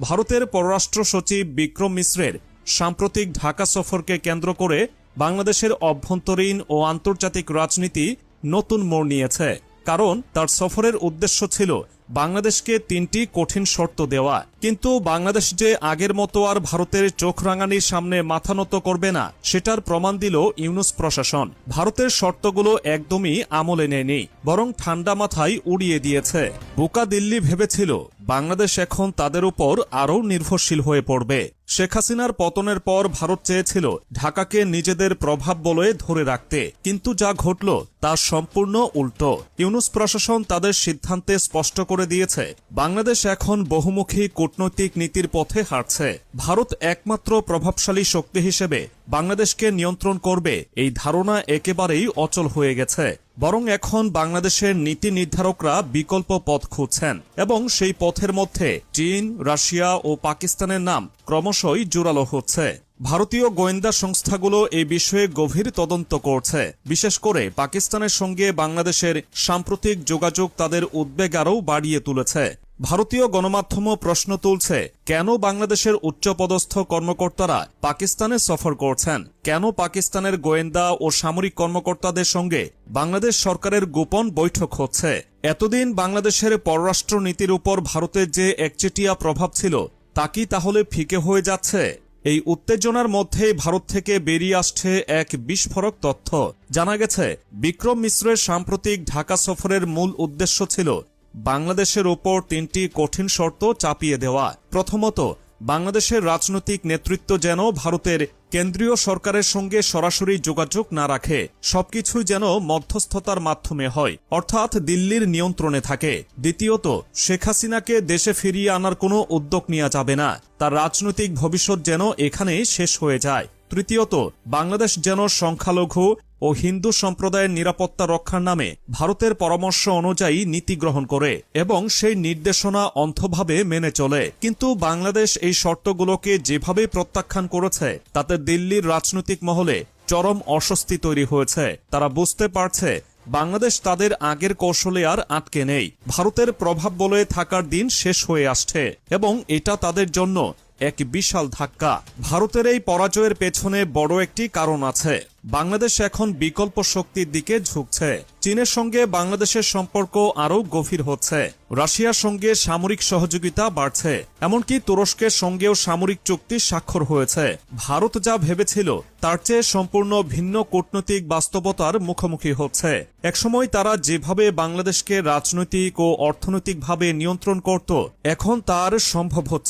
ভারতের পররাষ্ট্র সচিব বিক্রম মিশ্রের সাম্প্রতিক ঢাকা সফরকে কেন্দ্র করে বাংলাদেশের অভ্যন্তরীণ ও আন্তর্জাতিক রাজনীতি নতুন মোড় নিয়েছে। কারণ তার সফরের উদ্দেশ্য ছিল বাংলাদেশকে তিনটি কঠিন শর্ত দেওয়া। কিন্তু বাংলাদেশ যে আগের মতো আর ভারতের চোখ রাঙানির সামনে মাথা নত করবে না, সেটার প্রমাণ দিল ইউনুস প্রশাসন। ভারতের শর্তগুলো একদমই আমলে নেয়নি, বরং ঠান্ডা মাথায় উড়িয়ে দিয়েছে। বোকা দিল্লি ভেবেছিল, বাংলাদেশ এখন তাদের উপর আরও নির্ভরশীল হয়ে পড়বে। শেখ হাসিনার পতনের পর ভারত চেয়েছিল ঢাকাকে নিজেদের প্রভাব বলয়ে ধরে রাখতে। কিন্তু যা ঘটল তা সম্পূর্ণ উল্টো। ইউনুস প্রশাসন তাদের সিদ্ধান্তে স্পষ্ট করে দিয়েছে, বাংলাদেশ এখন বহুমুখী কূটনৈতিক নীতির পথে হাঁটছে। ভারত একমাত্র প্রভাবশালী শক্তি হিসেবে বাংলাদেশকে নিয়ন্ত্রণ করবে, এই ধারণা একেবারেই অচল হয়ে গেছে। বরং এখন বাংলাদেশের নীতি নির্ধারকরা বিকল্প পথ খুঁজছেন এবং সেই পথের মধ্যে চীন, রাশিয়া ও পাকিস্তানের নাম ক্রমশই জোরালো হচ্ছে। ভারতীয় গোয়েন্দা সংস্থাগুলো এই বিষয়ে গভীর তদন্ত করছে। বিশেষ করে পাকিস্তানের সঙ্গে বাংলাদেশের সাম্প্রতিক যোগাযোগ তাদের উদ্বেগ আরও বাড়িয়ে তুলেছে। ভারতীয় গণমাধ্যমও প্রশ্ন তুলছে, কেন বাংলাদেশের উচ্চপদস্থ কর্মকর্তারা পাকিস্তানে সফর করছেন? কেন পাকিস্তানের গোয়েন্দা ও সামরিক কর্মকর্তাদের সঙ্গে বাংলাদেশ সরকারের গোপন বৈঠক হচ্ছে? এতদিন বাংলাদেশের পররাষ্ট্র নীতির উপর ভারতের যে একচেটিয়া প্রভাব ছিল, তা কি তাহলে ফিকে হয়ে যাচ্ছে? এই উত্তেজনার মধ্যে ভারত থেকে বেরিয়ে আসছে এক বিস্ফোরক তথ্য। জানা গেছে, বিক্রম মিশ্রের সাম্প্রতিক ঢাকা সফরের মূল উদ্দেশ্য ছিল বাংলাদেশের ওপর তিনটি কঠিন শর্ত চাপিয়ে দেওয়া। প্রথমত, বাংলাদেশের রাজনৈতিক নেতৃত্ব যেন ভারতের কেন্দ্রীয় সরকারের সঙ্গে সরাসরি যোগাযোগ না রাখে, সবকিছু যেন মধ্যস্থতার মাধ্যমে হয়, অর্থাৎ দিল্লির নিয়ন্ত্রণে থাকে। দ্বিতীয়ত, শেখ হাসিনাকে দেশে ফিরিয়ে আনার কোনো উদ্যোগ নেওয়া যাবে না, তার রাজনৈতিক ভবিষ্যৎ যেন এখানেই শেষ হয়ে যায়। তৃতীয়ত, বাংলাদেশ যেন সংখ্যালঘু ও হিন্দু সম্প্রদায়ের নিরাপত্তা রক্ষার নামে ভারতের পরামর্শ অনুযায়ী নীতি গ্রহণ করে এবং সেই নির্দেশনা অন্ধভাবে মেনে চলে। কিন্তু বাংলাদেশ এই শর্তগুলোকে যেভাবে প্রত্যাখ্যান করেছে, তাতে দিল্লির রাজনৈতিক মহলে চরম অস্বস্তি তৈরি হয়েছে। তারা বুঝতে পারছে, বাংলাদেশ তাদের আগের কৌশলে আর আটকে নেই। ভারতের প্রভাব বলয়ে থাকার দিন শেষ হয়ে আসছে এবং এটা তাদের জন্য এক বিশাল ধাক্কা। ভারতের এই পরাজয়ের পেছনে বড় একটি কারণ আছে। বাংলাদেশ এখন বিকল্প শক্তির দিকে ঝুঁকছে। চীনের সঙ্গে বাংলাদেশের সম্পর্ক আরও গভীর হচ্ছে। রাশিয়ার সঙ্গে সামরিক সহযোগিতা বাড়ছে। এমনকি তুরস্কের সঙ্গেও সামরিক চুক্তি স্বাক্ষর হয়েছে। ভারত যা ভেবেছিল, তার চেয়ে সম্পূর্ণ ভিন্ন কূটনৈতিক বাস্তবতার মুখোমুখি হচ্ছে। একসময় তারা যেভাবে বাংলাদেশকে রাজনৈতিক ও অর্থনৈতিকভাবে নিয়ন্ত্রণ করত, এখন তার সম্ভব হচ্ছে